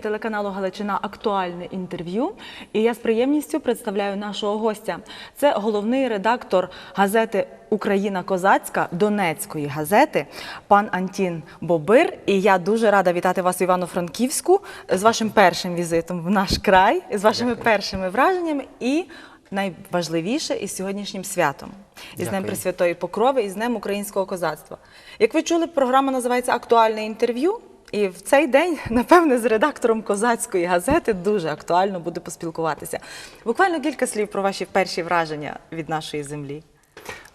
телеканалу Галичина актуальне інтерв'ю. І я з приємністю представляю нашого гостя. Це головний редактор газети Україна Козацька Донецької газети, пан Антін Бобир. І я дуже рада вітати вас в Івано-Франківську з вашим першим візитом в наш край, з вашими першими враженнями і. Найважливіше із сьогоднішнім святом, із Днем Пресвятої Покрови і з Днем українського козацтва. Як ви чули, програма називається Актуальне інтерв'ю. І в цей день, напевне, з редактором козацької газети дуже актуально буде поспілкуватися. Буквально кілька слів про ваші перші враження від нашої землі.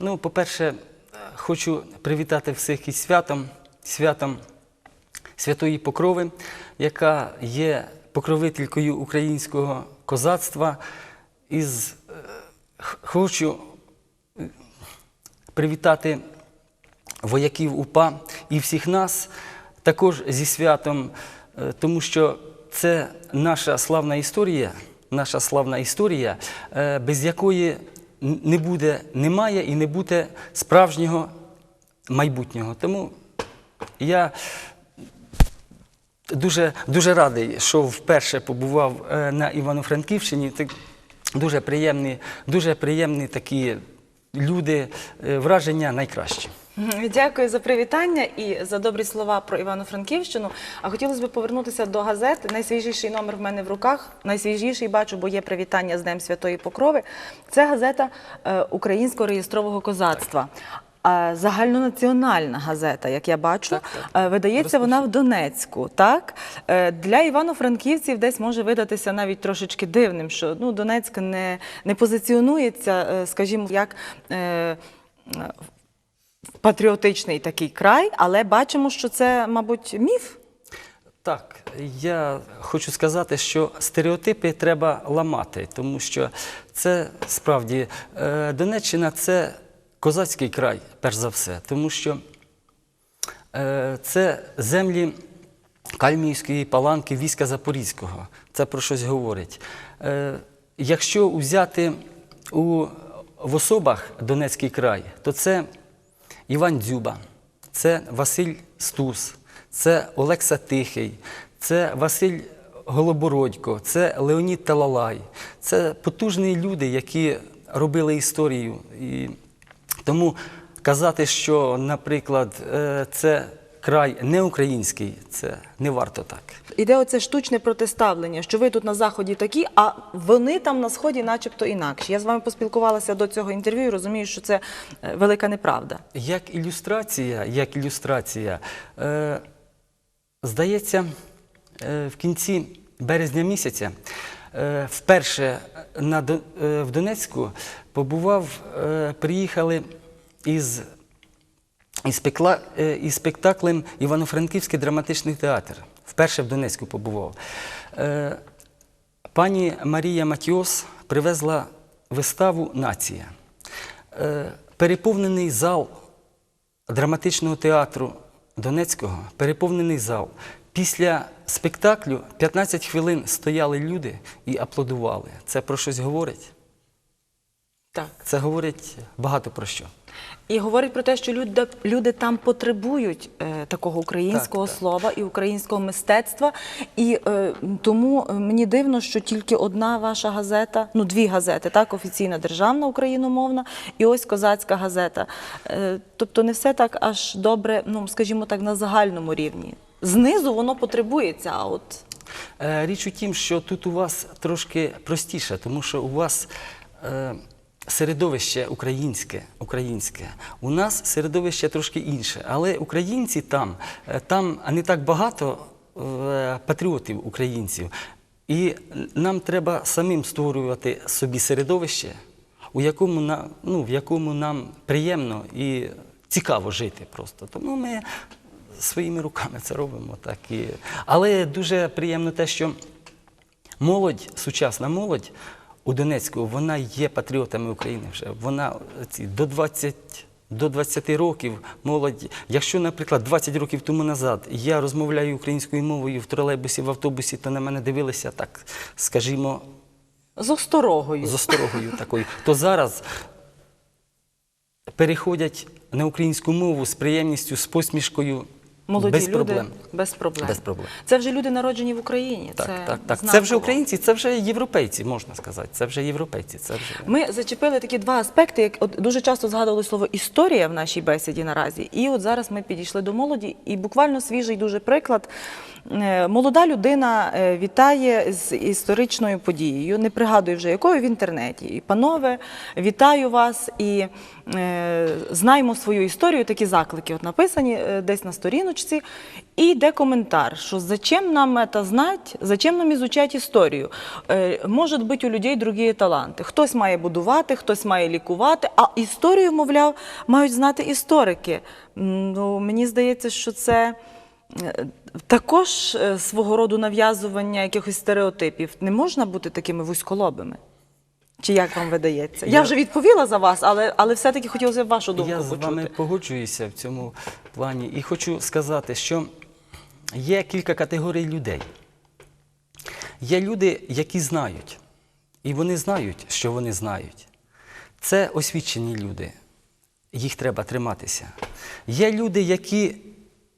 Ну, по-перше, хочу привітати всіх із святом, святом Святої Покрови, яка є покровителькою українського козацтва. Із, е, хочу е, привітати вояків УПА і всіх нас також зі святом, е, тому що це наша славна історія, наша славна історія, е, без якої не буде, немає і не буде справжнього майбутнього. Тому я дуже, дуже радий, що вперше побував е, на Івано-Франківщині. Дуже приємні, дуже приємні такі люди, враження найкращі. Дякую за привітання і за добрі слова про Івано-Франківщину. А хотілося б повернутися до газет. Найсвіжіший номер в мене в руках. Найсвіжіший бачу, бо є привітання з Днем Святої Покрови. Це газета е, Українського реєстрового козацтва. Загальнонаціональна газета, як я бачу, Так, так. Е, видається вона в Донецьку. Так Е, для івано-франківців десь може видатися навіть трошечки дивним, що ну Донецьк не, не позиціонується, скажімо, як. Патріотичний такий край, але бачимо, що це, мабуть, міф. Так, я хочу сказати, що стереотипи треба ламати, тому що це справді е, Донеччина це козацький край, перш за все, тому що е, це землі Кальмівської паланки війська Запорізького. Це про щось говорить. Е, якщо взяти у, в особах Донецький край, то це Іван Дзюба, це Василь Стус, це Олекса Тихий, це Василь Голобородько, це Леонід Талалай. Це потужні люди, які робили історію. І тому казати, що, наприклад, е, це край не український, це не варто так. Іде оце штучне протиставлення, що ви тут на заході такі, а вони там на сході, начебто, інакші. Я з вами поспілкувалася до цього інтерв'ю і розумію, що це е, велика неправда. Як ілюстрація, як ілюстрація, е, здається, е, в кінці березня місяця е, вперше на, е, в Донецьку побував, е, приїхали із, е, із спектаклем Івано-Франківський драматичний театр. Вперше в Донецьку побував. Е, Пані Марія Матіос привезла виставу Нація. Е, Переповнений зал драматичного театру Донецького, переповнений зал. Після спектаклю 15 хвилин стояли люди і аплодували. Це про щось говорить? Так. Це говорить багато про що. І говорить про те, що люди, люди там потребують е, такого українського Так, так. слова і українського мистецтва. І е, тому мені дивно, що тільки одна ваша газета, ну дві газети, так, офіційна державна україномовна, і ось козацька газета. Е, тобто не все так аж добре, ну скажімо так, на загальному рівні. Знизу воно потребується, а от Е, Річ у тім, що тут у вас трошки простіше, тому що у вас е, середовище українське, українське. У нас середовище трошки інше. Але українці там, е, там не так багато е, патріотів українців. І нам треба самим створювати собі середовище, у якому, ну, в якому нам приємно і цікаво жити просто. Тому ми своїми руками це робимо. Так. І... Але дуже приємно те, що молодь, сучасна молодь у Донецьку, вона є патріотами України вже. Вона ці, до 20. До 20 років молодь, якщо, наприклад, 20 років тому назад я розмовляю українською мовою в тролейбусі, в автобусі, то на мене дивилися так, скажімо, з осторогою. з осторогою такою, то зараз переходять на українську мову з приємністю, з посмішкою Молоді без люди проблем. без проблем. Без проблем. Це вже люди народжені в Україні. Так, це так, так. Це вже українці, це вже європейці, можна сказати. Це вже європейці. Це вже Ми зачепили такі два аспекти, як от дуже часто згадували слово історія в нашій бесіді наразі. І от зараз ми підійшли до молоді, і буквально свіжий дуже приклад. Е, Молода людина е, вітає з історичною подією, не пригадую вже якою в інтернеті. І панове, вітаю вас і е, знаємо свою історію. Такі заклики от написані е, десь на сторіночці. І йде коментар, що зачем нам это знать, зачем нам изучать історію? Е, Може бути у людей другі таланти. Хтось має будувати, хтось має лікувати, а історію, мовляв, мають знати історики. Ну, мені здається, що це також е, свого роду нав'язування якихось стереотипів. Не можна бути такими вузьколобими. Чи як вам видається? Я, Я- вже відповіла за вас, але, але все-таки хотілося б вашу думку Я з вами погоджуюся в цьому плані і хочу сказати, що є кілька категорій людей. Є люди, які знають, і вони знають, що вони знають. Це освічені люди, їх треба триматися. Є люди, які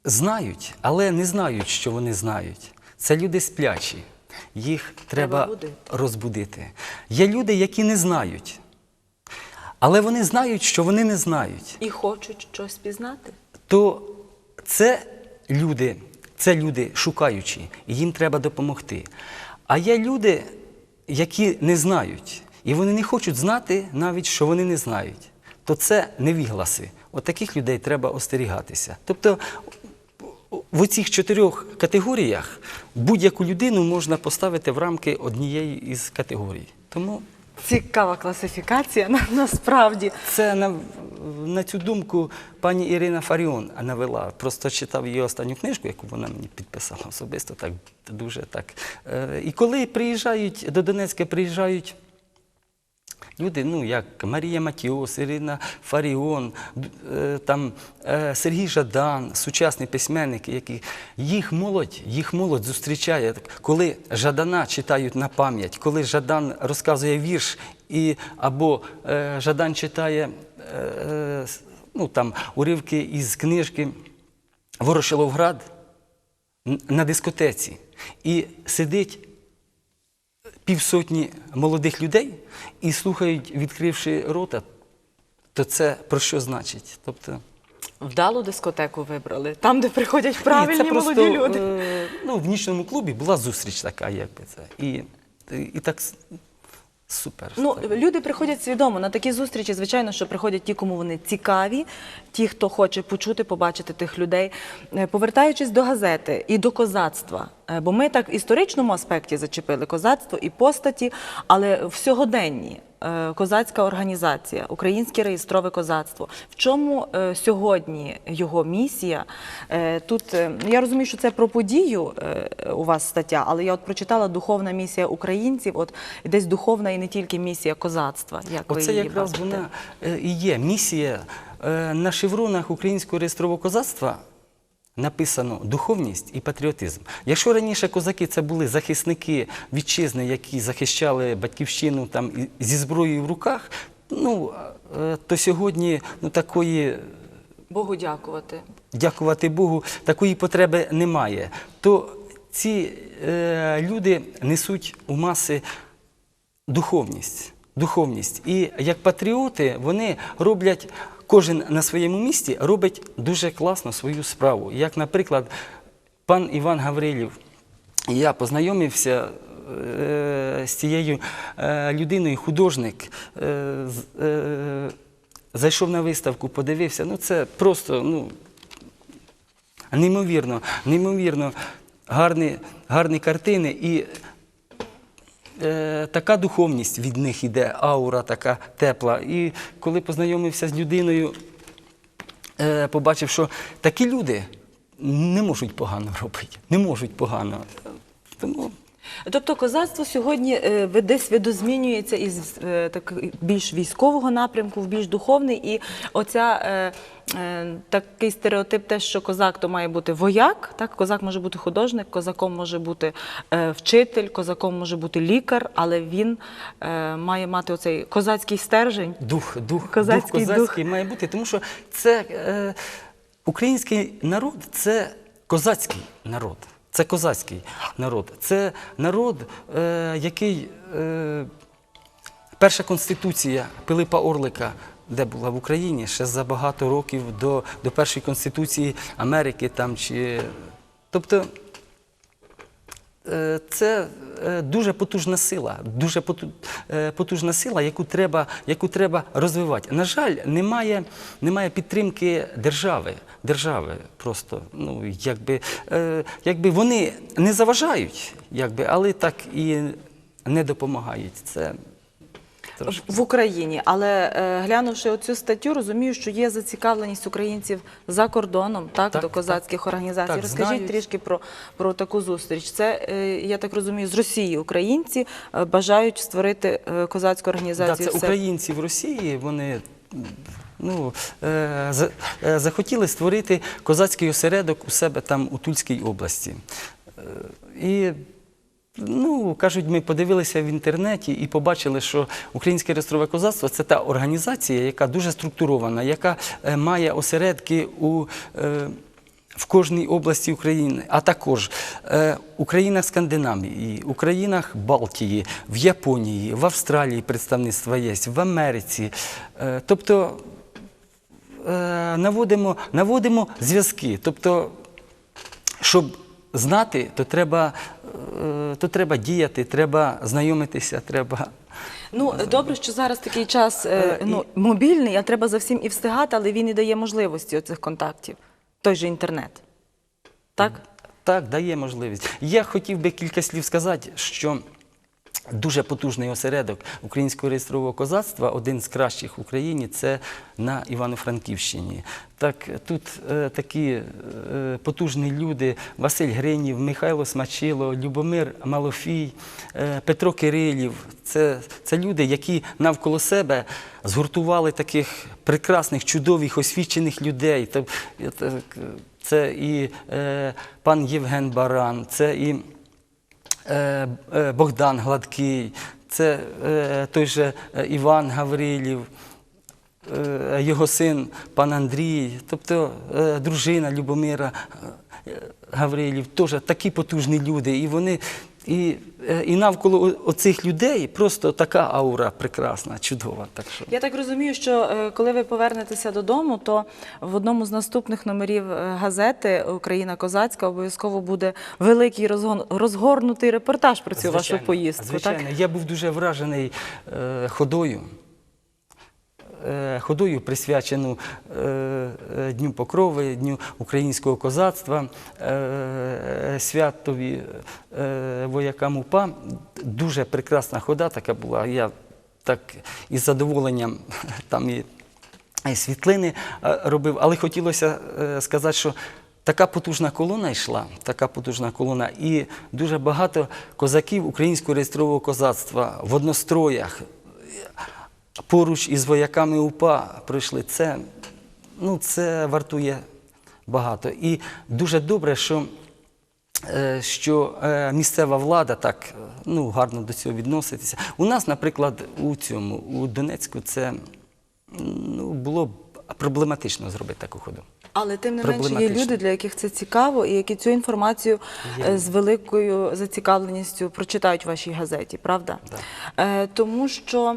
знають, але не знають, що вони знають. Це люди сплячі. Їх Треба треба, розбудити. Є люди, які не знають, але вони знають, що вони не знають. І хочуть щось пізнати. То це люди, це люди шукаючі, і їм треба допомогти. А є люди, які не знають, і вони не хочуть знати навіть, що вони не знають. То це невігласи. От таких людей треба остерігатися. Тобто в оцих чотирьох категоріях будь-яку людину можна поставити в рамки однієї із категорій. Тому Цікава класифікація на- насправді. це на, на цю думку пані Ірина Фаріон навела. Просто читав її останню книжку, яку вона мені підписала особисто, так дуже так. Е, І коли приїжджають до Донецька, приїжджають. Люди, ну як Марія Матіос, Ірина Фаріон, е, там е, Сергій Жадан, сучасні письменники, які їх молодь, їх молодь зустрічає, коли Жадана читають на пам'ять, коли Жадан розказує вірш, і або е, Жадан читає ну, там, уривки із книжки Ворошиловград на дискотеці. І сидить півсотні молодих людей і слухають, відкривши рота, то це про що значить? Тобто, Вдалу дискотеку вибрали, там, де приходять правильні Ні, це просто, молоді люди. е, ну, в нічному клубі була зустріч така, якби це. І, і так супер. Ну, люди приходять свідомо на такі зустрічі. Звичайно, що приходять ті, кому вони цікаві, ті, хто хоче почути, побачити тих людей. Е, Повертаючись до газети і до козацтва, е, бо ми так в історичному аспекті зачепили козацтво і постаті, але в сьогоденні. Е, Козацька організація, Українське реєстрове козацтво. В чому е, сьогодні його місія? Е, тут е, я розумію, що це про подію у вас стаття, але я от прочитала духовна місія українців. От десь духовна і не тільки місія козацтва. Як ви Оце її якраз бачите? вона і є місія на шевронах українського реєстрового козацтва. Написано духовність і патріотизм. Якщо раніше козаки це були захисники вітчизни, які захищали батьківщину там зі зброєю в руках, ну е, то сьогодні ну такої Богу дякувати. дякувати Богу, такої потреби немає. То ці е, люди несуть у маси духовність. духовність. І як патріоти вони роблять, кожен на своєму місці робить дуже класно свою справу. Як, наприклад, пан Іван Гаврилів, я познайомився е, з цією е, людиною, художник. е, Зайшов на виставку, подивився. Ну це просто ну, неймовірно, неймовірно гарні, гарні картини. І е, така духовність від них іде, аура така тепла. І коли познайомився з людиною, е, побачив, що такі люди не можуть погано робити, не можуть погано. Тому Тобто козацтво сьогодні е, десь видозмінюється із е, так, більш військового напрямку в більш духовний. І оця е, такий стереотип, те, що козак то має бути вояк, так? козак може бути художник, козаком може бути е, вчитель, козаком може бути лікар, але він е, має мати оцей козацький стержень. дух, дух, Козацький дух козацький має бути, тому що це е, український народ це козацький народ. Це козацький народ. Це народ, е, який е, перша конституція Пилипа Орлика, де була в Україні, ще за багато років до, до першої конституції Америки там чи. Тобто це е, дуже потужна сила, дуже е, потужна сила, яку треба, яку треба розвивати. На жаль, немає, немає підтримки держави. Держави просто, ну якби, е, якби вони не заважають, якби, але так і не допомагають. Це трошки. в Україні. Але е, глянувши оцю статтю, розумію, що є зацікавленість українців за кордоном, так, Так, до козацьких організацій. Так, Розкажіть знають. трішки про, про таку зустріч. Це е, я так розумію, з Росії українці е, бажають створити козацьку організацію. це в себе. українці в Росії, вони ну, е, захотіли створити козацький осередок у себе там у Тульській області. І Ну, кажуть, ми подивилися в інтернеті і побачили, що Українське реєстрове козацтво це та організація, яка дуже структурована, яка е, має осередки у, е, в кожній області України, а також е, у країнах Скандинавії, у країнах Балтії, в Японії, в Австралії представництва є, в Америці. Тобто наводимо, наводимо зв'язки. Тобто, щоб знати, то треба, е, то треба діяти, треба знайомитися, треба. Ну добре, що зараз такий час е, Е, ну, мобільний, а треба за всім і встигати, але він і дає можливості оцих контактів. Той же інтернет. Так? Так, дає можливість. Я хотів би кілька слів сказати, що дуже потужний осередок українського реєстрового козацтва, один з кращих в Україні, це на Івано-Франківщині. Так, тут е, такі е, потужні люди: Василь Гринів, Михайло Смачило, Любомир Малофій, е, Петро Кирилів. Це, це люди, які навколо себе згуртували таких прекрасних, чудових, освічених людей. Це і е, пан Євген Баран, це і Богдан Гладкий, це е, той же е, Іван Гаврилів, е, його син пан Андрій, тобто е, дружина Любомира е, Гаврилів, теж такі потужні люди. І вони. І, е, і навколо оцих людей просто така аура прекрасна, чудова. Так що. Я так розумію, що е, коли ви повернетеся додому, то в одному з наступних номерів е, газети Україна Козацька обов'язково буде великий розгон, розгорнутий репортаж про цю вашу поїздку. Звичайно, Так? я був дуже вражений ходою. Е, Ходою присвячену е, е, Дню Покрови, Дню українського козацтва, святові воякам УПА. Дуже прекрасна хода така була. Я так із задоволенням там і світлини робив, але хотілося сказати, що така потужна колона йшла, така потужна колона, і дуже багато козаків українського реєстрового козацтва в одностроях поруч із вояками УПА прийшли. Це, ну, це вартує багато. І дуже добре, що е, що е, місцева влада так е, ну, гарно до цього відноситься. У нас, наприклад, у цьому, у Донецьку, це ну, було проблематично зробити таку ходу. Але тим не менше є люди, для яких це цікаво, і які цю інформацію е, з великою зацікавленістю прочитають в вашій газеті, правда? Е, тому що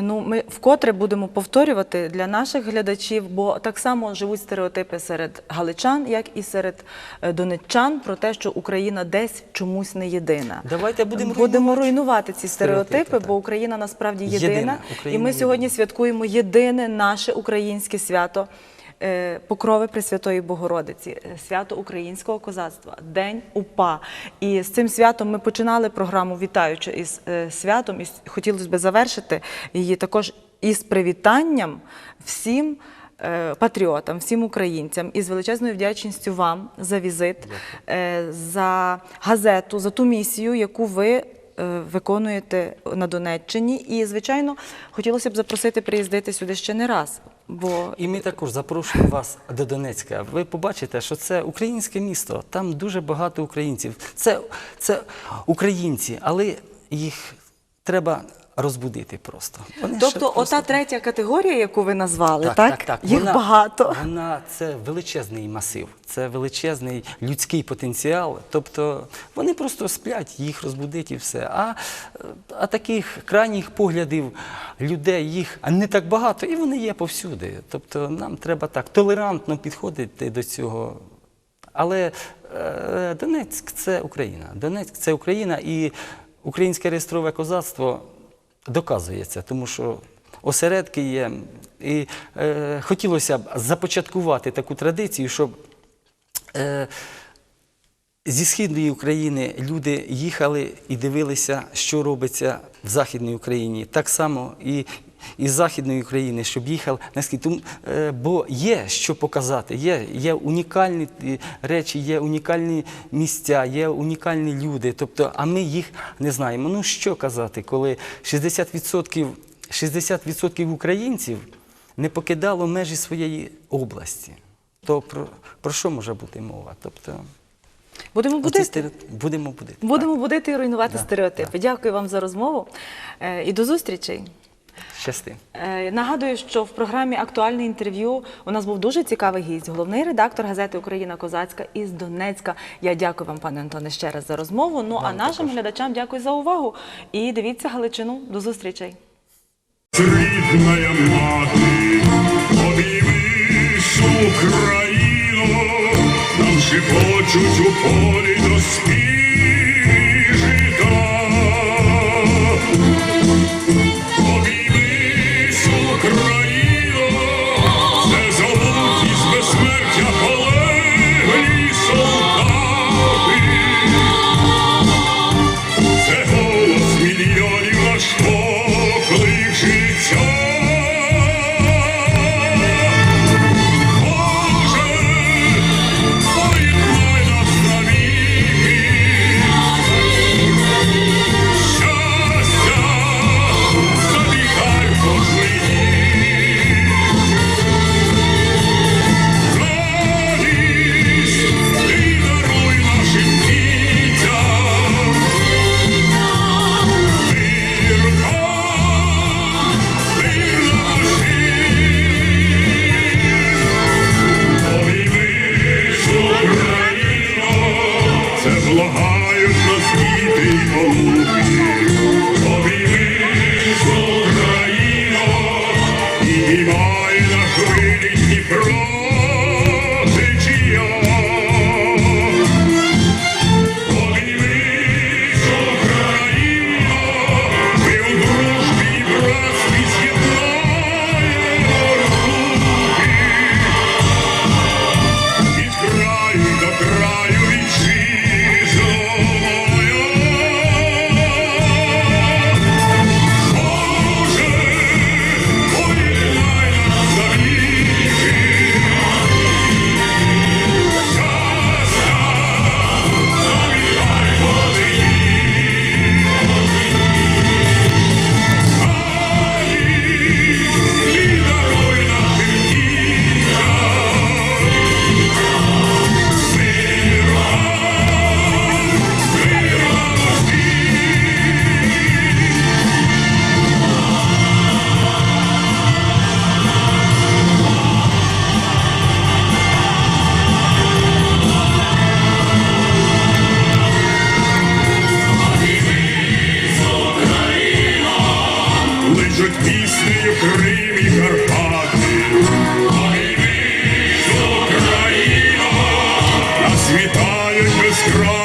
ну, ми вкотре будемо повторювати для наших глядачів, бо так само живуть стереотипи серед галичан, як і серед е, донеччан, про те, що Україна десь чомусь не єдина. Давайте будемо будемо руйнувати ці стереотипи, стереотипи, бо Україна насправді єдина. Єдина. І ми сьогодні єдина. святкуємо єдине наше українське свято. Е, Покрови Пресвятої Богородиці, е, свято українського козацтва, День УПА. І з цим святом ми починали програму вітаючи із е, святом, і хотілося б завершити її також із привітанням всім патріотам, всім українцям і з величезною вдячністю вам за візит, за газету, за ту місію, яку ви виконуєте на Донеччині. І, звичайно, хотілося б запросити приїздити сюди ще не раз. Бо І ми також запрошуємо вас до Донецька. Ви побачите, що це українське місто, там дуже багато українців. Це, це українці, але їх треба розбудити просто. Вони Тобто, просто- ота третя категорія, яку ви назвали, так? Їх вона, багато. Вона це величезний масив, це величезний людський потенціал. Тобто вони просто сплять, їх розбудить і все. А, а таких крайніх поглядів людей їх не так багато, і вони є повсюди. Тобто нам треба так толерантно підходити до цього. Але е, Донецьк це Україна. Донецьк це Україна і українське реєстрове козацтво доказує це, тому що осередки є. І е, хотілося б започаткувати таку традицію, щоб е, зі східної України люди їхали і дивилися, що робиться в Західній Україні. Так само і із Західної України, щоб їхали на схід. Тому, е, бо є що показати, є, є унікальні е, речі, є унікальні місця, є унікальні люди. Тобто, а ми їх не знаємо. Ну що казати, коли 60%, 60% українців не покидало межі своєї області. То про, про що може бути мова? Тобто, Будемо будити. стереотипи будемо будити. Будемо будити і руйнувати Да, стереотипи. Дякую вам за розмову е, і до зустрічей. Щасти. Е, Нагадую, що в програмі Актуальне інтерв'ю у нас був дуже цікавий гість, головний редактор газети Україна Козацька із Донецька. Я дякую вам, пане Антоне, ще раз за розмову. Ну а нашим також. глядачам дякую за увагу. І дивіться Галичину. До зустрічей. Рідная мати, обіймиш Україну, нам шепочуть у полі доспіжита. Можуть піснею Крим і Карпати, а війни Україна, нас вітають без краю.